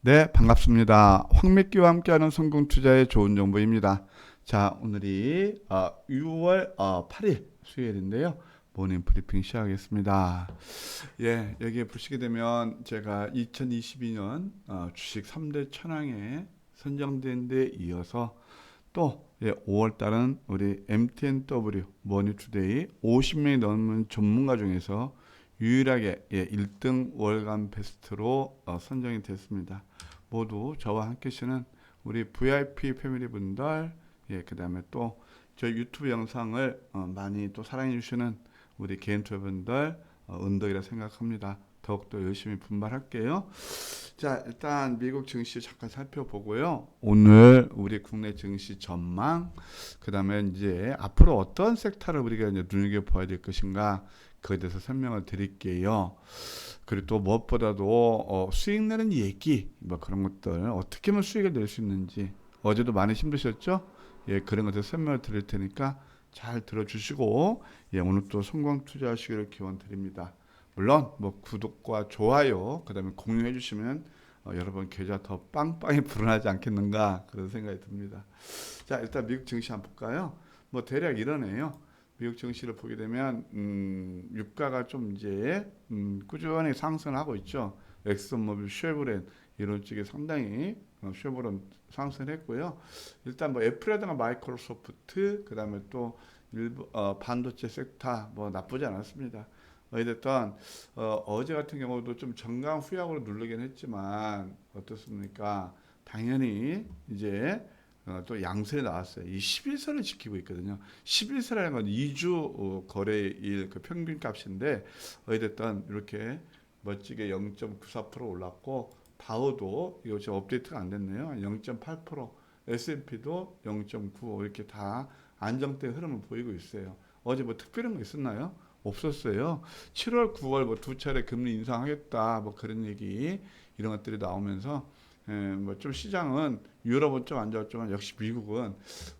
네, 반갑습니다. 황미끼와 함께하는 성공 투자의 좋은 정보입니다. 자, 오늘이 어, 6월 어, 8일 수요일인데요. 모닝 브리핑 시작하겠습니다. 예, 여기에 보시게 되면 제가 2022년 어, 주식 3대 천왕에 선정된 데 이어서 또 예, 5월 달은 우리 MTNW 머니투데이 50명이 넘는 전문가 중에서 유일하게 예, 1등 월간 베스트로 어, 선정이 됐습니다. 모두 저와 함께 하시는 우리 VIP 패밀리 분들, 예, 그 다음에 또 저희 유튜브 영상을 어, 많이 또 사랑해 주시는 우리 개인 투자분들 어, 은덕이라 생각합니다. 더욱더 열심히 분발할게요. 자, 일단 미국 증시 잠깐 살펴보고요. 오늘 우리 국내 증시 전망, 그 다음에 이제 앞으로 어떤 섹터를 우리가 이제 눈여겨봐야 될 것인가, 그에 대해서 설명을 드릴게요. 그리고 또 무엇보다도 어, 수익 내는 얘기, 뭐 그런 것들, 어떻게 하면 수익을 낼 수 있는지, 어제도 많이 힘드셨죠? 예, 그런 것들 설명을 드릴 테니까 잘 들어주시고, 예, 오늘 또 성공 투자하시기를 기원 드립니다. 물론 뭐 구독과 좋아요 그다음에 공유해 주시면 어, 여러분 계좌 더 빵빵히 불어나지 않겠는가 그런 생각이 듭니다. 자 일단 미국 증시 한번 볼까요? 뭐 대략 이러네요. 미국 증시를 보게 되면 음, 유가가 좀 이제 음, 꾸준히 상승하고 있죠. 엑슨모빌, 쉐보렌 이런 쪽에 상당히 어, 쉐보렌 상승했고요. 일단 뭐 애플이라든가 마이크로소프트 그다음에 또 일부 어, 반도체 섹터 뭐 나쁘지 않았습니다. 어찌됐든 어, 어제 같은 경우도 좀 정강 후약으로 누르긴 했지만 어떻습니까? 당연히 이제 어, 또 양세 나왔어요. 이 11선을 지키고 있거든요. 11선이라는 건 2주 어, 거래일 그 평균 값인데 어찌됐든 이렇게 멋지게 0.94% 올랐고 다우도 이거 지금 업데이트가 안 됐네요. 0.8% S&P도 0.95 이렇게 다 안정된 흐름을 보이고 있어요. 어제 뭐 특별한 거 있었나요? 없었어요. 7월, 9월 뭐 두 차례 금리 인상하겠다 뭐 그런 얘기 이런 것들이 나오면서 예, 뭐 좀 시장은 유럽은 좀 안 좋았지만 역시 미국은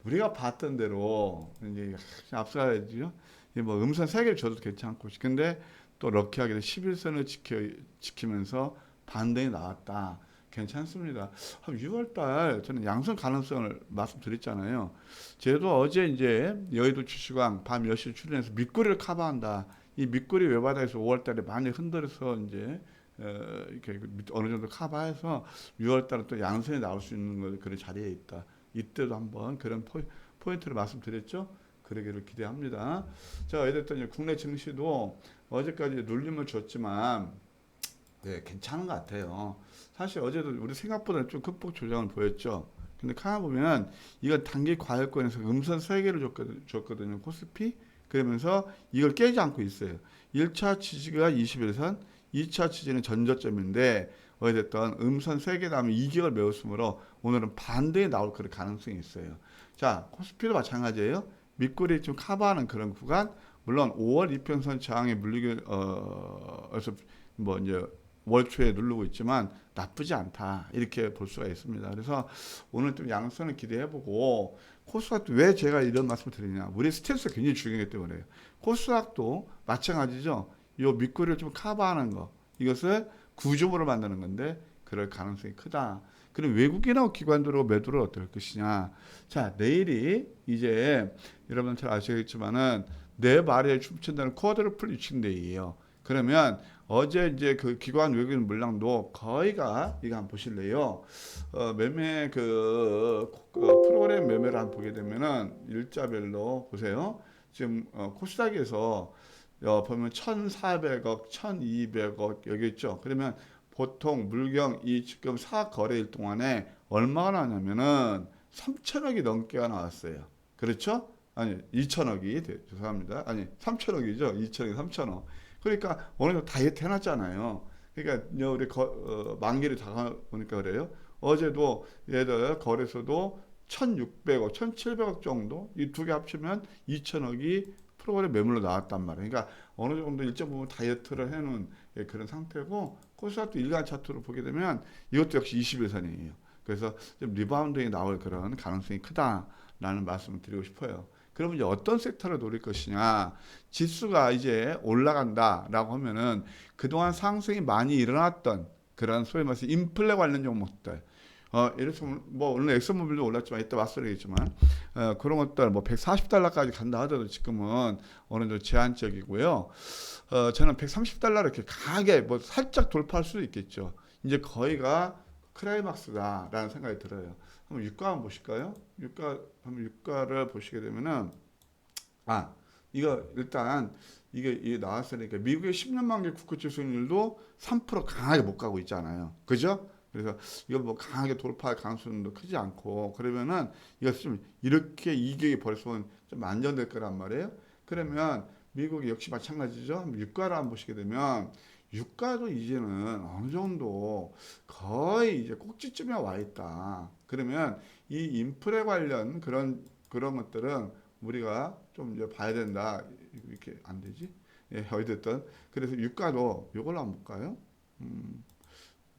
우리가 봤던 대로 이제 앞서야지요. 이뭐 음선 세 개를 줘도 괜찮고 근데 또 럭키하게 11선을 지켜 지키면서 반등이 나왔다. 괜찮습니다. 6월 달 저는 양선 가능성을 말씀드렸잖아요. 저도 어제 이제 여의도 주식왕 밤 10시 출연해서 밑거리를 커버한다. 이 밑거리 외바닥에서 5월 달에 많이 흔들어서 이제 어, 이렇게 어느 정도 커버해서 6월 달에 또 양선이 나올 수 있는 거 그런 자리에 있다. 이때도 한번 그런 포, 포인트를 말씀드렸죠. 그러기를 기대합니다. 자, 어쨌든 국내 증시도 어제까지 눌림을 줬지만 네, 괜찮은 것 같아요. 사실 어제도 우리 생각보다 좀 극복 조정을 보였죠. 근데 카나 보면 이거 단기 과열권에서 음선 세 개를 줬거든, 줬거든요. 코스피. 그러면서 이걸 깨지 않고 있어요. 1차 지지가 21선, 2차 지지는 전저점인데 어쨌든 음선 세개 다음에 이격을 메웠으므로 오늘은 반대에 나올 그런 가능성이 있어요. 자, 코스피도 마찬가지예요. 밑골이 좀 커버하는 그런 구간. 물론 5월 이평선 저항에 물리게 어에서 뭐 이제 월 초에 누르고 있지만 나쁘지 않다 이렇게 볼 수가 있습니다. 그래서 오늘 좀 양선을 기대해보고 코스닥도 왜 제가 이런 말씀을 드리냐 우리 스탠스가 굉장히 중요하기 때문에요. 코스닥도 마찬가지죠. 이 밑거리를 좀 커버하는 거 이것을 구조물을 만드는 건데 그럴 가능성이 크다. 그럼 외국인하고 기관들하고 매도를 어떨 것이냐. 자 내일이 이제 여러분 잘 아시겠지만은 내 말에 춤춘다는 쿼드루플 유칭데이예요. 그러면 어제 이제 그 기관 외국인 물량도 거의가 이거 한번 보실래요? 어, 매매 그, 그 프로그램 매매를 한번 보게 되면은 일자별로 보세요. 지금 어, 코스닥에서 어, 보면 1,400억, 1,200억 여기 있죠. 그러면 보통 물경 이 지금 사 거래일 동안에 얼마가 나왔냐면은 3천억이 넘게가 나왔어요. 그렇죠? 아니 2천억이 죄송합니다. 아니 3천억이죠. 2천억이 3천억. 그러니까 어느 정도 다이어트 해놨잖아요. 그러니까 우리 거, 어, 만기를 다가오니까 그래요. 어제도 얘들 거래소도 1,600억, 1,700억 정도 이 두 개 합치면 2천억이 프로그램 매물로 나왔단 말이에요. 그러니까 어느 정도 일정 부분 다이어트를 해놓은 예, 그런 상태고 코스닥도 일간 차트로 보게 되면 이것도 역시 21선이에요. 그래서 좀 리바운딩이 나올 그런 가능성이 크다라는 말씀을 드리고 싶어요. 그러면 이제 어떤 섹터를 노릴 것이냐. 지수가 이제 올라간다라고 하면은 그동안 상승이 많이 일어났던 그런 소위 말해서 인플레 관련 종목들. 어, 예를 들어서 뭐 오늘 엑소모빌도 올랐지만 이따 말씀드리겠지만 어, 그런 것들 뭐 140달러까지 간다 하더라도 지금은 어느 정도 제한적이고요. 어, 저는 130달러 이렇게 강하게 뭐 살짝 돌파할 수도 있겠죠. 이제 거의가 크라이막스다라는 생각이 들어요. 한번 유가 한번 보실까요? 유가 한번 유가를 보시게 되면은 아 이거 일단 이게 이게 나왔으니까 미국의 10년 만기 국채 수익률도 3% 강하게 못 가고 있잖아요. 그죠? 그래서 이거 뭐 강하게 돌파할 가능성도 크지 않고 그러면은 이거 좀 이렇게 이격이 벌써 좀 안정될 거란 말이에요. 그러면 미국이 역시 마찬가지죠. 유가를 한번 보시게 되면 유가도 이제는 어느 정도 거의 이제 꼭지점에 와 있다. 그러면 이 인플레 관련 그런 그런 것들은 우리가 좀 이제 봐야 된다. 이렇게 안 되지? 예, 어쨌든 그래서 유가도 이걸로 한번 볼까요? 음,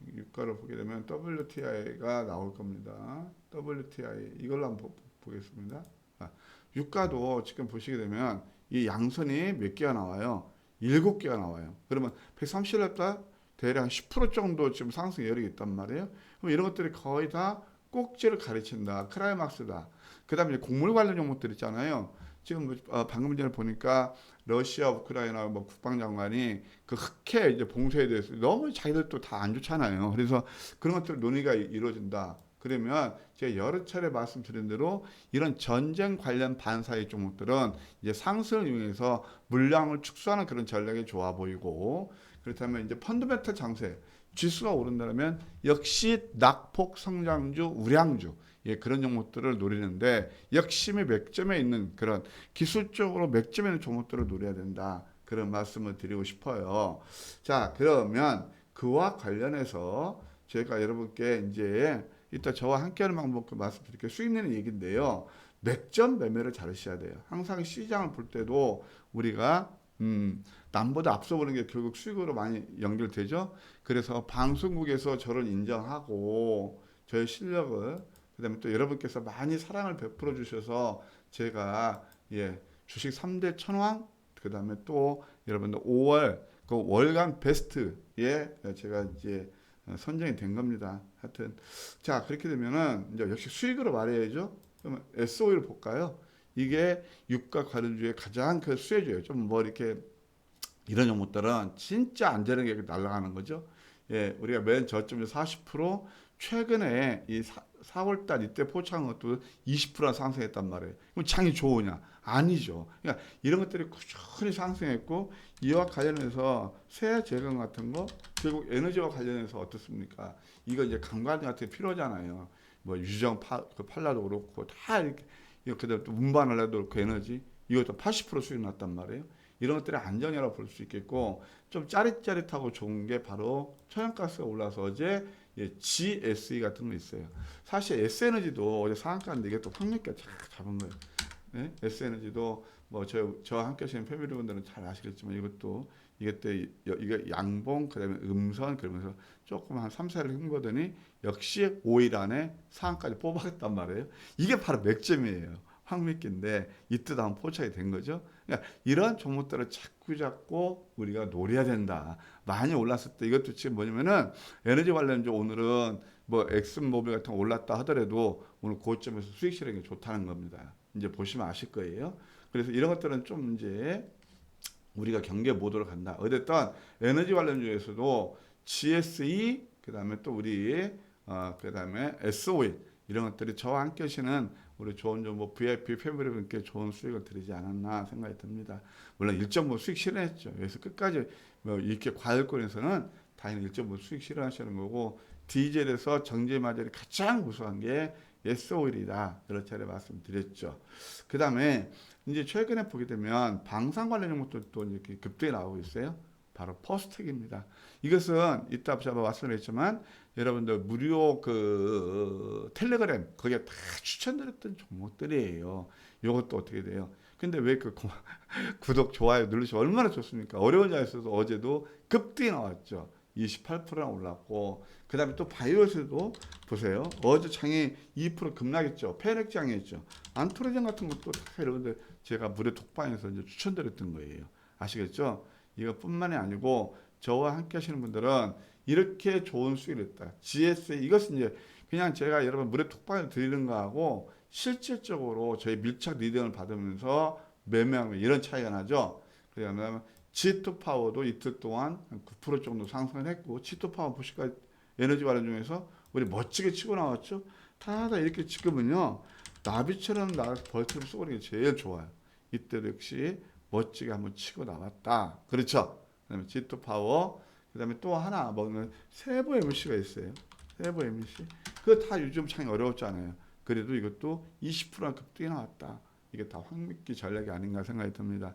유가를 보게 되면 WTI가 나올 겁니다. WTI 이걸로 한번 보, 보겠습니다. 아, 유가도 지금 보시게 되면 이 양선이 몇 개가 나와요? 일곱 개가 나와요. 그러면 130일다 대략 10% 정도 지금 상승 여력이 있단 말이에요. 그럼 이런 것들이 거의 다 꼭지를 가르친다. 크라이막스다. 그 다음에 곡물 관련 종목들 있잖아요. 지금 뭐, 어, 방금 전에 보니까 러시아, 우크라이나 뭐 국방장관이 그 흑해 이제 봉쇄에 대해서 너무 자기들도 다안 좋잖아요. 그래서 그런 것들 논의가 이- 이루어진다. 그러면 제가 여러 차례 말씀드린 대로 이런 전쟁 관련 반사의 종목들은 이제 상승을 이용해서 물량을 축소하는 그런 전략이 좋아 보이고 그렇다면 이제 펀드멘탈 장세 지수가 오른다면 역시 낙폭 성장주, 우량주 예, 그런 종목들을 노리는데 역심이 맥점에 있는 그런 기술적으로 맥점에 있는 종목들을 노려야 된다. 그런 말씀을 드리고 싶어요. 자, 그러면 그와 관련해서 제가 여러분께 이제 이따 저와 함께하는 방법 그 말씀드릴게요. 수익 내는 얘기인데요. 맥점 매매를 잘 하셔야 돼요. 항상 시장을 볼 때도 우리가 음, 남보다 앞서 보는 게 결국 수익으로 많이 연결되죠. 그래서 방송국에서 저를 인정하고 저의 실력을 그다음에 또 여러분께서 많이 사랑을 베풀어 주셔서 제가 예 주식 3대 천왕 그다음에 또 여러분들 5월 그 월간 베스트에 제가 이제 선정이 된 겁니다. 하여튼 자 그렇게 되면은 이제 역시 수익으로 말해야죠. 그러면 SO를 볼까요? 이게 유가 관련주의 가장 그 수혜주예요. 좀 뭐 이렇게 이런 종목들은 진짜 안전하게 날아가는 거죠. 예, 우리가 맨 저점에 40% 최근에 이 사, 월달 이때 포착한 것도 20% 상승했단 말이에요. 그럼 장이 좋으냐? 아니죠. 그러니까 이런 것들이 꾸준히 상승했고 이와 관련해서 세 재건 같은 거 결국 에너지와 관련해서 어떻습니까? 이거 이제 강관 같은 게 필요하잖아요. 뭐 유정 파, 그 팔라도 그렇고 다 이렇게 이렇게 또 운반을 해도 그렇고 에너지 이것도 80% 수익 났단 말이에요. 이런 것들이 안전이라고 볼 수 있겠고 좀 짜릿짜릿하고 좋은 게 바로 천연가스가 올라서 어제 예, GSE 같은 거 있어요. 사실 S에너지도 어제 상한가인데 이게 또 확률가 착 잡은 거예요. 네? S에너지도 뭐 저 저와 함께 하시는 패밀리 분들은 잘 아시겠지만 이것도 이게 때 이게 양봉 그다음에 음선 그러면서 조금 한 3, 4일 흠거더니 역시 5일 안에 상한까지 뽑았단 말이에요. 이게 바로 맥점이에요. 황미끼인데 이때 다음 포착이 된 거죠. 그러니까 이런 종목들을 자꾸 잡고 우리가 노려야 된다. 많이 올랐을 때 이것도 지금 뭐냐면은 에너지 관련주 오늘은 뭐 엑슨모빌 같은 거 올랐다 하더라도 오늘 고점에서 수익 실행이 좋다는 겁니다. 이제 보시면 아실 거예요. 그래서 이런 것들은 좀 이제 우리가 경계 모드로 간다. 어쨌든 에너지 관련주에서도 GSE 그다음에 또 우리 어 그다음에 SOE 이런 것들이 저와 함께 하시는 우리 좋은 정보 VIP 패밀리 분께 좋은 수익을 드리지 않았나 생각이 듭니다. 물론 일정 뭐 수익 실현했죠. 그래서 끝까지 뭐 이렇게 과열권에서는 당연히 일정 뭐 수익 실현하시는 거고 디젤에서 정제 마젤이 가장 우수한 게 예스 오일이다. 여러 차례 말씀드렸죠. 그 다음에 이제 최근에 보게 되면 방산 관련 종목들도 이렇게 급등이 나오고 있어요. 바로 퍼스텍입니다. 이것은 이따 제가 말씀드렸지만 여러분들 무료 그 텔레그램 거기에 다 추천드렸던 종목들이에요. 이것도 어떻게 돼요? 근데 왜 그 구독 좋아요 누르시면 얼마나 좋습니까? 어려운 자리에서도 어제도 급등이 나왔죠. 28%나 올랐고 그 다음에 또 바이오스도 보세요. 어제 장이 2% 급락했죠. 페렉 장이었죠. 안토르젠 같은 것도 다 여러분들 제가 무료 독방에서 이제 추천드렸던 거예요. 아시겠죠? 이것뿐만이 아니고 저와 함께 하시는 분들은 이렇게 좋은 수익을 했다. GSA 이것은 이제 그냥 제가 여러분 물에 톡방을 드리는 거하고 실질적으로 저희 밀착 리딩을 받으면서 매매하는 거 이런 차이가 나죠. 그러면 G2 파워도 이틀 동안 9% 정도 상승을 했고 G2 파워 보시까 에너지 발전 중에서 우리 멋지게 치고 나왔죠. 다다 이렇게 지금은요 나비처럼 나 벌처럼 쏘는 게 제일 좋아요. 이때도 역시 멋지게 한번 치고 나왔다. 그렇죠. 그다음에 G2 파워 그다음에 또 하나 뭐는 세부 MC가 있어요. 세부 MC 그거 다 요즘 참 어려웠잖아요. 그래도 이것도 20%나 급등이 나왔다. 이게 다 황미끼 전략이 아닌가 생각이 듭니다.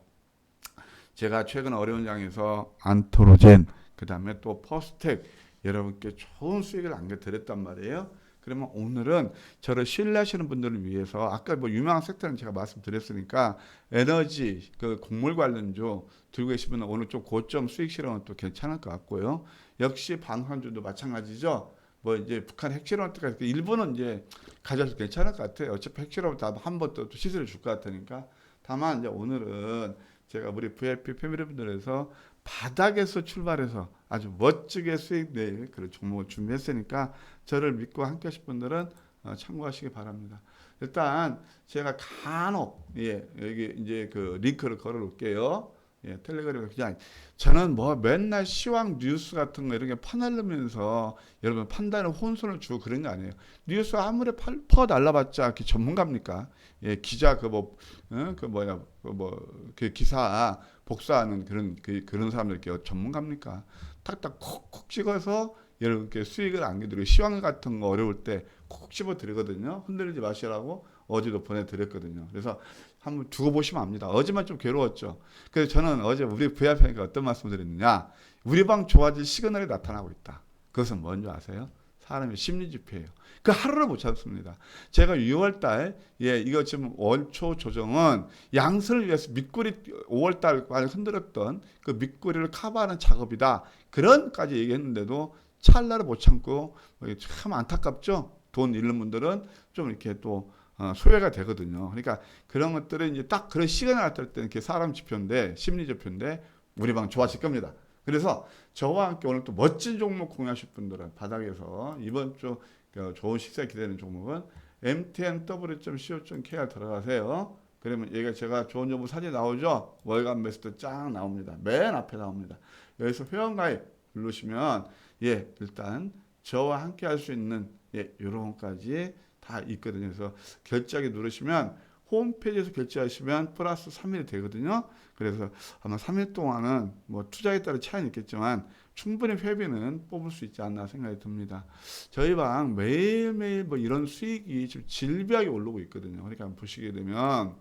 제가 최근 어려운 장에서 안토로젠 그 다음에 또 퍼스텍 여러분께 좋은 수익을 안겨드렸단 말이에요. 그러면 오늘은 저를 신뢰하시는 분들을 위해서 아까 뭐 유명한 섹터는 제가 말씀드렸으니까 에너지 그 곡물 관련주 들고 분은 오늘 좀 고점 수익 실험은 또 괜찮을 것 같고요. 역시 방산주도 마찬가지죠. 뭐 이제 북한 핵실험 때까지 일본은 이제 가져서 괜찮을 것 같아요. 어차피 핵실험 다한번또 시세를 줄 것 같으니까. 다만 이제 오늘은 제가 우리 VIP 패밀리 분들에서 바닥에서 출발해서 아주 멋지게 수익 낼 그런 종목을 준비했으니까 저를 믿고 함께 하실 분들은 어, 참고하시기 바랍니다. 일단 제가 간혹 예 여기 이제 그 링크를 걸어 놓을게요. 예 텔레그램에 그냥 저는 뭐 맨날 시황 뉴스 같은 거 이렇게 퍼날르면서 여러분 판단에 혼선을 주고 그런 게 아니에요. 뉴스 아무리 팔, 퍼 날라봤자 그 전문가입니까? 예 기자 그뭐 어? 그 뭐야 그 뭐그 기사 복사하는 그런 그, 그런 사람들 이렇게 전문가입니까? 탁탁 콕콕 찍어서 여러분께 수익을 안겨드리고 시황 같은 거 어려울 때 콕콕 집어 드리거든요. 흔들리지 마시라고 어제도 보내드렸거든요. 그래서 한번 두고 보시면 압니다. 어제만 좀 괴로웠죠. 그래서 저는 어제 우리 VIP에게 어떤 말씀을 드렸느냐. 우리 방 좋아질 시그널이 나타나고 있다. 그것은 뭔지 아세요? 사람의 심리 지표예요. 그 하루를 못 참습니다. 제가 6월 달, 예, 이거 지금 월초 조정은 양선을 위해서 밑꼬리 5월 달까지 흔들었던 그 밑꼬리를 커버하는 작업이다. 그런까지 얘기했는데도 찰나를 못 참고 뭐참 안타깝죠. 돈 잃는 분들은 좀 이렇게 또 어, 소외가 되거든요. 그러니까 그런 것들은 이제 딱 그런 시간을 할때 이렇게 사람 지표인데 심리 지표인데 우리 방 좋아질 겁니다. 그래서 저와 함께 오늘 또 멋진 종목 공유하실 분들은 바닥에서 이번 주 어, 좋은 식사 기대되는 종목은 mtnw.co.kr 들어가세요. 그러면 얘가 제가 좋은 정보 사진 나오죠? 월간 매수도 쫙 나옵니다. 맨 앞에 나옵니다. 여기서 회원가입 누르시면 예 일단 저와 함께 할 수 있는 예 요런까지 다 있거든요. 그래서 결제하기 누르시면 홈페이지에서 결제하시면 플러스 3일이 되거든요. 그래서 아마 3일 동안은 뭐 투자에 따라 차이는 있겠지만 충분히 회비는 뽑을 수 있지 않나 생각이 듭니다. 저희 방 매일매일 뭐 이런 수익이 지금 질비하게 오르고 있거든요. 그러니까 보시게 되면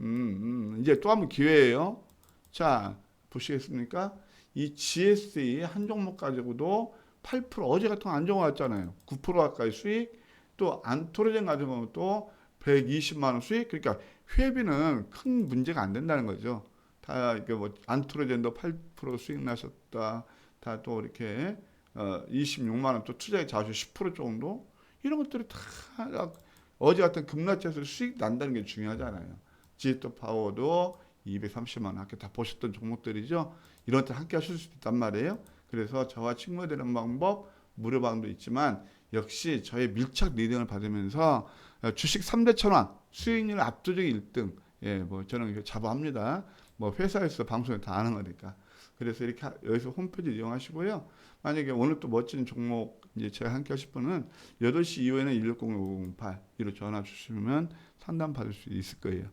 음, 음, 이제 또 한 번 기회예요. 자, 보시겠습니까? 이 GSE 한 종목 가지고도 8% 어제 같은 안 좋았잖아요. 9% 가까이 수익. 또 안토르젠 같은 경우도 120만 원 수익. 그러니까 회비는 큰 문제가 안 된다는 거죠. 다 이게 뭐 안토르젠도 8% 수익 나셨다. 다 또 이렇게 어 26만 원 또 투자에 자주 10% 정도 이런 것들이 다 어제 같은 급락해서 수익 난다는 게 중요하잖아요. 지또 파워도 230만 원 함께 다 보셨던 종목들이죠. 이런 때 함께 하실 수 있단 말이에요. 그래서 저와 친구 되는 방법 무료방도 있지만 역시 저의 밀착 리딩을 받으면서 주식 3대 천왕 수익률 압도적 1등 예, 뭐 저는 자부합니다. 뭐 회사에서 방송에 다 아는 거니까. 그래서 이렇게 하- 여기서 홈페이지 이용하시고요. 만약에 오늘 또 멋진 종목 이제 제가 함께 하실 분은 8시 이후에는 160-508 이로 전화 주시면 상담 받을 수 있을 거예요.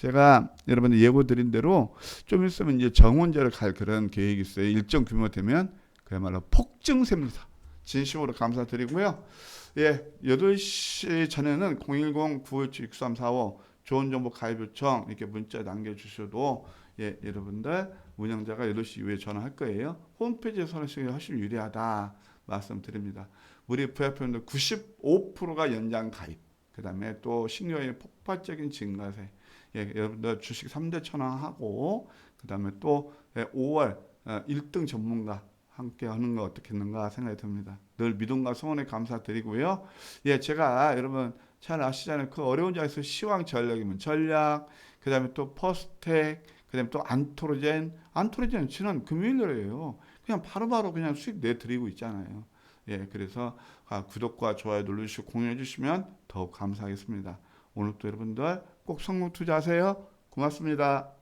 제가 여러분들 예고 드린 대로 좀 있으면 이제 정원제를 갈 그런 계획이 있어요. 일정 규모 되면 그야말로 폭증세입니다. 진심으로 감사드리고요. 예, 8시 전에는 010-957-6345 좋은 정보 가입 요청 이렇게 문자 남겨주셔도 예, 여러분들 운영자가 8시 이후에 전화할 거예요. 홈페이지에서 하시는 게 훨씬 유리하다 말씀드립니다. 우리 부야표님들 95%가 연장 가입, 그 다음에 또 신규의 폭발적인 증가세, 예, 여러분들 주식 3대 천왕하고 그다음에 또 예, 5월 1등 예, 전문가 함께 하는 거 어떻겠는가 생각이 듭니다. 늘 믿음과 소원에 감사드리고요. 예, 제가 여러분 잘 아시잖아요. 그 어려운 자에서 시황 전략이면 전략, 그다음에 또 퍼스텍, 그다음에 또 안토르젠. 안토르젠 지난 금요일 날이에요. 그냥 바로바로 바로 그냥 수익 내드리고 있잖아요. 예, 그래서 아, 구독과 좋아요 눌러주시고 공유해 주시면 더욱 감사하겠습니다. 오늘도 여러분들 꼭 성공 투자하세요. 고맙습니다.